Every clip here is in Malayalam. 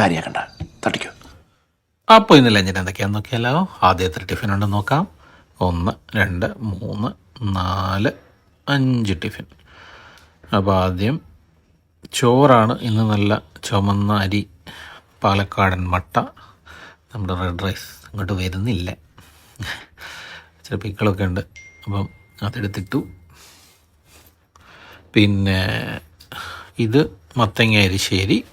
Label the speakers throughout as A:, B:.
A: കാര്യമാക്കണ്ട തട്ടിക്കോ.
B: അപ്പോൾ ഇന്ന് ലഞ്ചിന് എന്തൊക്കെയാന്ന് നോക്കിയാലോ? ആദ്യത്തെ ടിഫിൻ ഉണ്ടെന്ന് നോക്കാം. ഒന്ന് രണ്ട് മൂന്ന് നാല് അഞ്ച് ടിഫിൻ. അപ്പോൾ ആദ്യം ചോറാണ്. ഇന്ന് നല്ല ചുമന്ന അരി പാലക്കാടൻ മട്ട. നമ്മുടെ റെഡ് റൈസ് ഇങ്ങോട്ട് വരുന്നില്ല. ചില പിക്കളൊക്കെ ഉണ്ട്. അപ്പം അതെടുത്തിട്ടു. പിന്നെ ഇത് മത്തങ്ങ അരിശ്ശേരി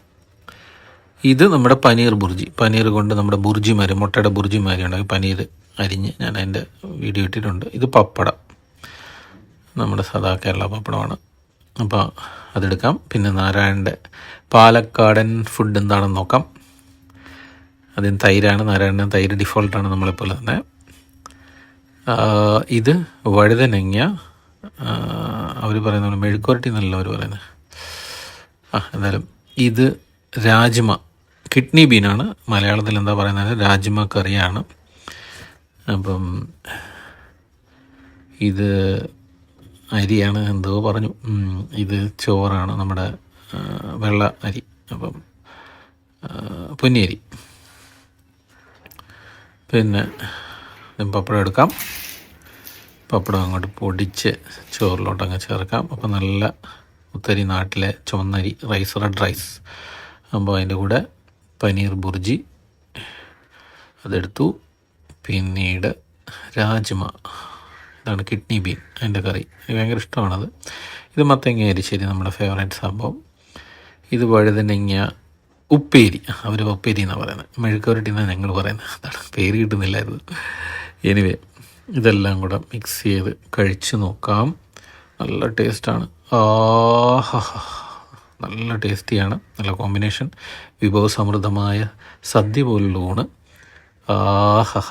B: ഇത് നമ്മുടെ പനീർ ബുർജി. പനീർ കൊണ്ട് നമ്മുടെ ബുർജി മാരി മുട്ടയുടെ ബുർജിമാരി ഉണ്ടാക്കി പനീർ അരിഞ്ഞ് ഞാൻ അതിന്റെ വീഡിയോ ഇട്ടിട്ടുണ്ട്. ഇത് പപ്പടം. നമ്മുടെ സദാ കേരള പപ്പടമാണ്. അപ്പോൾ അതെടുക്കാം. പിന്നെ നാരായണന്റെ പാലക്കാടൻ ഫുഡ് എന്താണെന്ന് നോക്കാം. അതിന് തൈരാണ്. നാരായണൻ തൈര് ഡിഫോൾട്ടാണ് നമ്മളെപ്പോലെ തന്നെ. ഇത് വഴുതനങ്ങ അവർ പറയുന്ന മെഴുക്കുരട്ടി എന്നല്ല അവർ പറയുന്നത്. ആ എന്തായാലും ഇത് രാജ്മ. കിഡ്നി ബീനാണ്. മലയാളത്തിൽ എന്താ പറയുന്നത്? രാജ്മ കറിയാണ്. അപ്പം ഇത് അരിയാണ്. എന്തോ പറഞ്ഞു. ഇത് ചോറാണ് നമ്മുടെ വെള്ള അരി. അപ്പം പൊന്നിയരി. പിന്നെ പപ്പടം എടുക്കാം. പപ്പടം അങ്ങോട്ട് പൊടിച്ച് ചോറിലോട്ട് അങ്ങ് ചേർക്കാം. അപ്പം നല്ല ഉത്തരി നാട്ടിലെ ചുവന്നരി റൈസ് റെഡ് റൈസ്. അപ്പോൾ അതിന്റെ കൂടെ പനീർ ബുർജി. അതെടുത്തു. പിന്നീട് രാജ്മ. ഇതാണ് കിഡ്നി ബീൻ അതിന്റെ കറി. എനിക്ക് ഭയങ്കര ഇഷ്ടമാണത്. ഇത് മത്തങ്ങ അരിശ്ശേരി നമ്മുടെ ഫേവറേറ്റ് സംഭവം. ഇത് വഴുതനങ്ങ ഉപ്പേരി. അവർ ഉപ്പേരി എന്നാണ് പറയുന്നത്. മെഴുക്കുരട്ടി എന്നാണ് ഞങ്ങൾ പറയുന്നത്. അതാണ് പേര് കിട്ടുന്നില്ലായിരുന്നു. എനിവേ ഇതെല്ലാം കൂടെ മിക്സ് ചെയ്ത് കഴിച്ചു നോക്കാം. നല്ല ടേസ്റ്റാണ് ആഹാ നല്ല ടേസ്റ്റിയാണ് നല്ല കോമ്പിനേഷൻ. വിഭവസമൃദ്ധമായ സദ്യ പോലുള്ള ഊണ് ആഹാ